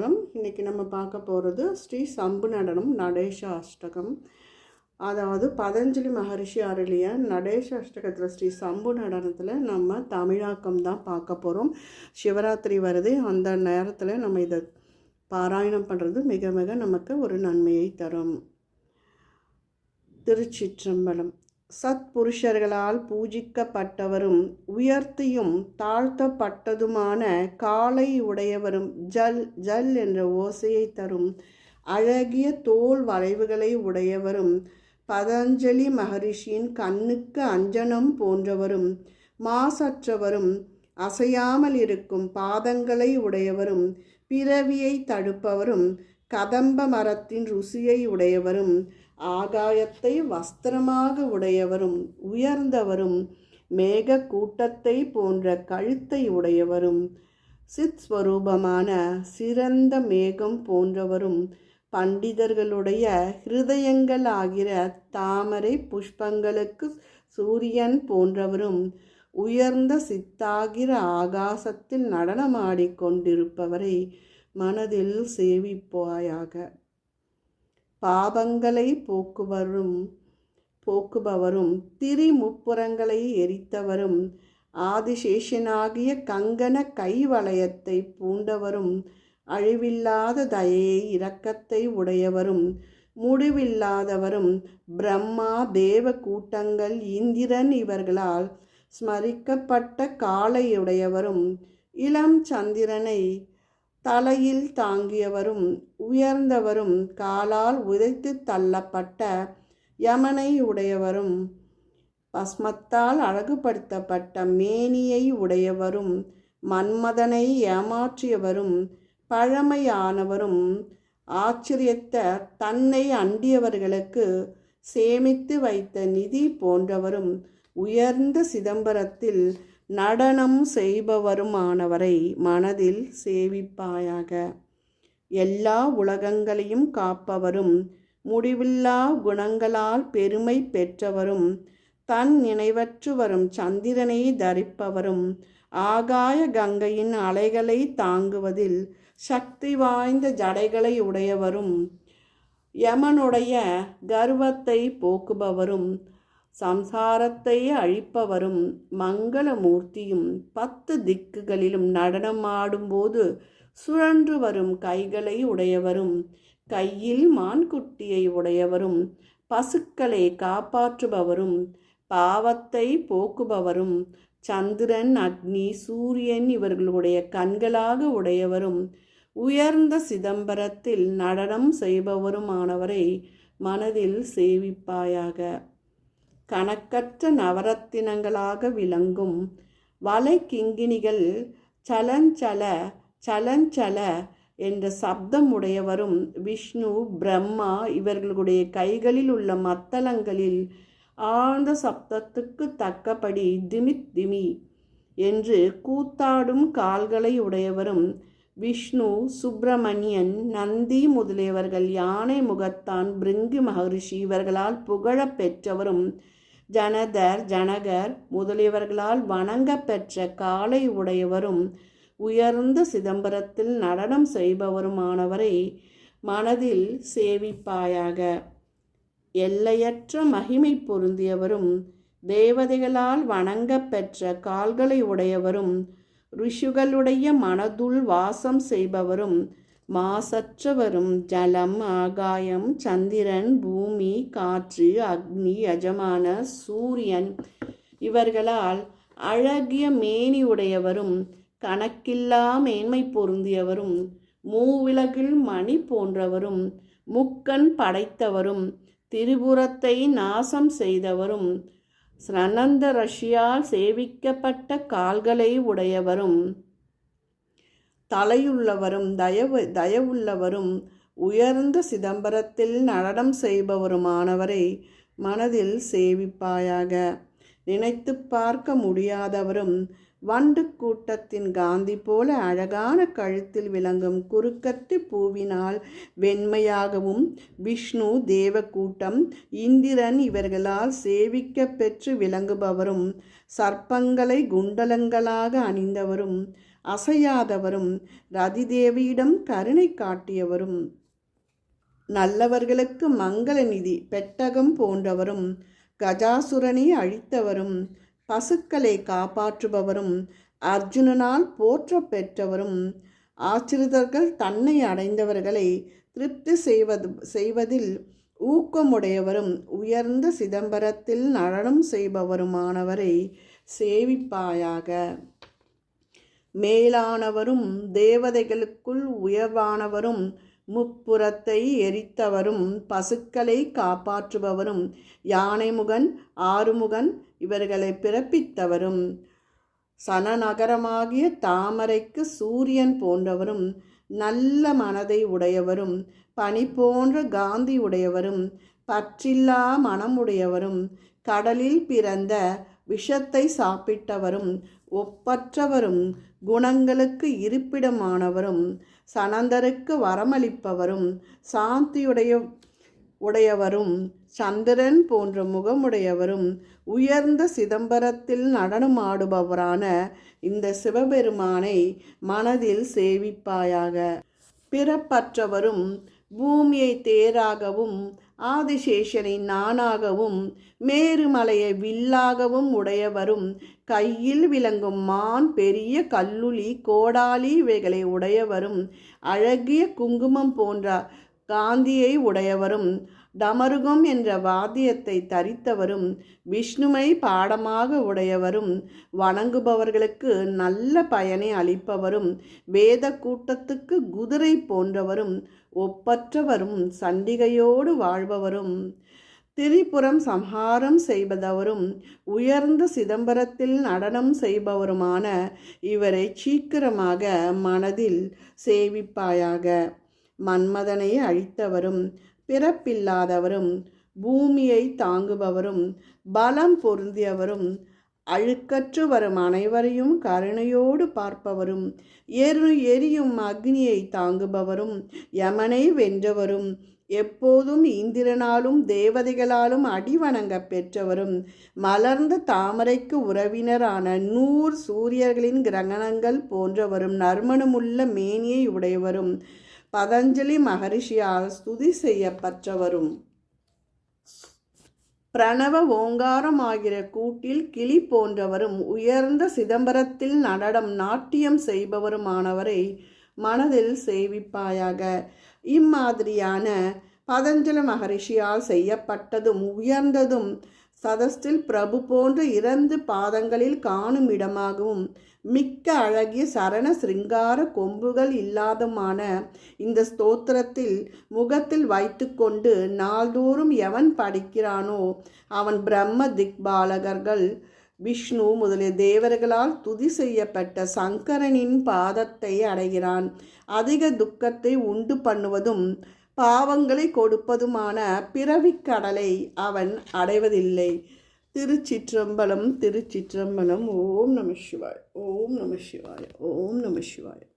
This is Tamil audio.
நமஸ்காரம் இன்றைக்கி நம்ம பார்க்க போகிறது ஸ்ரீ சம்பு நடனம் நடேஷ அஷ்டகம். அதாவது பதஞ்சலி மகரிஷி அருளிய நடேஷ அஷ்டகத்தில் ஸ்ரீ சம்பு நடனத்தில் நம்ம தமிழாக்கம் தான் பார்க்க போகிறோம் சிவராத்திரி வருது. அந்த நேரத்தில் நம்ம இதை பாராயணம் பண்ணுறது மிக மிக நமக்கு ஒரு நன்மையை தரும். திருச்சிற்றம்பலம். சத்புருஷர்களால் பூஜிக்கப்பட்டவரும் உயர்த்தியும் தாழ்த்தப்பட்டதுமான காலை உடையவரும் ஜல் ஜல் என்ற ஓசையை தரும் அழகிய தோல் வளைவுகளை உடையவரும் பதஞ்சலி மகரிஷியின் கண்ணுக்கு அஞ்சனம் போன்றவரும் மாசற்றவரும் அசையாமல் இருக்கும் பாதங்களை உடையவரும் பிறவியை தடுப்பவரும் கதம்ப மரத்தின் ருசியை உடையவரும் ஆகாயத்தை வஸ்திரமாக உடையவரும் உயர்ந்தவரும் மேக கூட்டத்தை போன்ற கழுத்தை உடையவரும் சித் ஸ்வரூபமான சிறந்த மேகம் போன்றவரும் பண்டிதர்களுடைய ஹிருதயங்கள் ஆகிற தாமரை புஷ்பங்களுக்கு சூரியன் போன்றவரும் உயர்ந்த சித்தாகிற ஆகாசத்தில் நடனமாடிக்கொண்டிருப்பவரை மனதில் சேவிப்பாயாக. பாவங்களை போக்குவரும் போக்குபவரும் திரிமுப்புறங்களை எரித்தவரும் ஆதிசேஷனாகிய கங்கன கைவளையத்தை பூண்டவரும் அழிவில்லாத தயையை இரக்கத்தை உடையவரும் முடிவில்லாதவரும் பிரம்மா தேவ கூட்டங்கள் இந்திரன் இவர்களால் ஸ்மரிக்கப்பட்ட காளையுடையவரும் இளம் சந்திரனை தலையில் தாங்கியவரும் உயர்ந்தவரும் காலால் உதைத்து தள்ளப்பட்ட யமனை உடையவரும் பஸ்மத்தால் அழகுபடுத்தப்பட்ட மேனியை உடையவரும் மன்மதனை ஏமாற்றியவரும் பழமையானவரும் ஆச்சரியத்த தன்னை அண்டியவர்களுக்கு சேமித்து வைத்த நிதி போன்றவரும் உயர்ந்த சிதம்பரத்தில் நடனம் செய்பவருமானவரை மனதில் சேவிப்பாயாக. எல்லா உலகங்களையும் காப்பவரும் முடிவில்லா குணங்களால் பெருமை பெற்றவரும் தன் நினைவற்று வரும் சந்திரனை தரிப்பவரும் ஆகாய கங்கையின் அலைகளை தாங்குவதில் சக்தி வாய்ந்த ஜடைகளை உடையவரும் யமனுடைய கர்வத்தை போக்குபவரும் சம்சாரத்தை அழிப்பவரும் மங்களமூர்த்தியும் பத்து திக்குகளிலும் நடனமாடும்போது சுழன்று வரும் கைகளை உடையவரும் கையில் மான்குட்டியை உடையவரும் பசுக்களை காப்பாற்றுபவரும் பாவத்தை போக்குபவரும் சந்திரன் அக்னி சூரியன் இவர்களுடைய கண்களாக உடையவரும் உயர்ந்த சிதம்பரத்தில் நடனம் செய்பவருமானவரை மனதில் சேவிப்பாயாக. கணக்கற்ற நவரத்தினங்களாக விளங்கும் வலை கிங்கினிகள் சலஞ்சல சலஞ்சல என்ற சப்தம் உடையவரும் விஷ்ணு பிரம்மா இவர்களுடைய கைகளில் உள்ள மத்தளங்களில் ஆழ்ந்த சப்தத்துக்கு தக்கபடி திமித் திமி என்று கூத்தாடும் கால்களை உடையவரும் விஷ்ணு சுப்பிரமணியன் நந்தி முதலியவர்கள் யானை முகத்தான் பிருங்கி மகரிஷி இவர்களால் புகழப் பெற்றவரும் ஜனதர் ஜனகர் முதலியவர்களால் வணங்கப்பெற்ற காலை உடையவரும் உயர்ந்த சிதம்பரத்தில் நடனம் செய்பவருமானவரை மனதில் சேவிப்பாயாக. எல்லையற்ற மகிமை பொருந்தியவரும் தேவதைகளால் வணங்கப்பெற்ற கால்களை உடையவரும் ரிஷுகளுடைய மனதுள் வாசம் செய்பவரும் மாசற்றவரும் ஜலம் ஆகாயம் சந்திரன் பூமி காற்று அக்னி யஜமான சூரியன். இவர்களால் அழகிய மேனி உடையவரும் கணக்கில்லா மேன்மை பொருந்தியவரும் மூவிலகில் மணி போன்றவரும் முக்கண் படைத்தவரும் திரிபுரத்தை நாசம் செய்தவரும் ஸ்ரனந்த ரஷ்யால் சேவிக்கப்பட்ட கால்களை உடையவரும். தலையுள்ளவரும் தயவு தயவுள்ளவரும் உயர்ந்த சிதம்பரத்தில் நடனம் செய்பவருமானவரை மனதில் சேவிப்பாயாக. நினைத்து பார்க்க முடியாதவரும் வண்டு கூட்டத்தின் காந்தி போல அழகான கழுத்தில் விளங்கும் குறுக்கத்து பூவினால் வெண்மையாகவும் விஷ்ணு தேவக்கூட்டம் இந்திரன் இவர்களால் சேவிக்க பெற்று விளங்குபவரும் சர்ப்பங்களை குண்டலங்களாக அணிந்தவரும் அசையாதவரும் ரதிதேவியிடம் கருணை காட்டியவரும். நல்லவர்களுக்கு மங்கள நிதி பெட்டகம் போன்றவரும் கஜாசுரனை அழித்தவரும் பசுக்களை காப்பாற்றுபவரும் அர்ஜுனனால் போற்ற பெற்றவரும். ஆச்சிரிதர்கள் தன்னை அடைந்தவர்களை திருப்தி செய்வது செய்வதில் ஊக்கமுடையவரும் உயர்ந்த சிதம்பரத்தில் நடனம் செய்பவருமானவரை சேவிப்பாயாக. மேலானவரும் தேவதைகளுக்குள் உயர்வானவரும் முப்புறத்தை எரித்தவரும் பசுக்களை காப்பாற்றுபவரும் யானைமுகன் ஆறுமுகன் இவர்களை பிறப்பித்தவரும். சனநகரமாகிய தாமரைக்கு சூரியன் போன்றவரும் நல்ல மனதை உடையவரும் பனி போன்ற காந்தி உடையவரும் பற்றில்லா மனமுடையவரும் கடலில் பிறந்த விஷத்தை சாப்பிட்டவரும் ஒப்பற்றவரும் குணங்களுக்கு இருப்பிடமானவரும் சனந்தருக்கு வரமளிப்பவரும் சாந்தியுடைய உடையவரும் சந்திரன் போன்ற முகமுடையவரும் உயர்ந்த சிதம்பரத்தில் நடனமாடுபவரான இந்த சிவபெருமானை மனதில் சேவிப்பாயாக. பிறப்பற்றவரும் பூமியை தேராகவும் ஆதிசேஷனை நானாகவும் மேருமலையை வில்லாகவும் உடையவரும் கையில் விளங்கும் மான் பெரிய கல்லுளி கோடாலி இவைகளை உடையவரும் அழகிய குங்குமம் போன்ற காந்தியை உடையவரும் டமருகம் என்ற வாத்தியத்தை தரித்தவரும் விஷ்ணுவை பாடமாக உடையவரும் வணங்குபவர்களுக்கு நல்ல பயனை அளிப்பவரும் வேத கூட்டத்துக்கு குதிரை போன்றவரும் ஒப்பற்றவரும் சண்டிகையோடு வாழ்பவரும் திரிபுரம் சம்ஹாரம் செய்வதவரும் உயர்ந்த சிதம்பரத்தில் நடனம் செய்பவருமான இவரை சீக்கிரமாக மனதில் சேவிப்பாயாக. மன்மதனை அழித்தவரும் பிறப்பில்லாதவரும் பூமியை தாங்குபவரும் பலம் பொருந்தியவரும் அழுக்கற்று வரும் அனைவரையும் கருணையோடு பார்ப்பவரும் எரு எரியும் அக்னியை தாங்குபவரும் யமனை வென்றவரும் எப்போதும் இந்திரனாலும் தேவதைகளாலும் அடிவணங்க பெற்றவரும் மலர்ந்த தாமரைக்கு உறவினரான நூறு சூரியர்களின் கிரகணங்கள் போன்றவரும் நறுமணமுள்ள மேனியை உடையவரும் பதஞ்சலி மகரிஷியால் ஸ்துதி செய்யப்பட்டவரும் பிரணவ ஓங்காரமாகிற கூட்டில் கிளி போன்றவரும் உயர்ந்த சிதம்பரத்தில் நடனம் நாட்டியம் செய்பவருமானவரை மனதில் சேவிப்பாயாக. இம்மாதிரியான பதஞ்சல மகரிஷியால் செய்யப்பட்டதும் உயர்ந்ததும் சதஸ்தில் பிரபு போன்ற இறந்து பாதங்களில் காணும் இடமாகவும் மிக்க அழகிய சரண சிருங்கார கொம்புகள் இல்லாதமான இந்த ஸ்தோத்திரத்தில் முகத்தில் வைத்துக்கொண்டு நாள்தோறும் எவன் படிக்கிறானோ அவன் பிரம்ம திக்பாலகர்கள் விஷ்ணு முதலிய தேவர்களால் துதி செய்யப்பட்ட சங்கரனின் பாதத்தை அடைகிறான். அதிக துக்கத்தை உண்டு பண்ணுவதும் பாவங்களை கொடுப்பதுமான பிறவிக்கடலை அவன் அடைவதில்லை. திருச்சிற்றம்பலம் திருச்சிற்றம்பலம். ஓம் நம சிவாய் ஓம் நம சிவாய ஓம் நம சிவாய.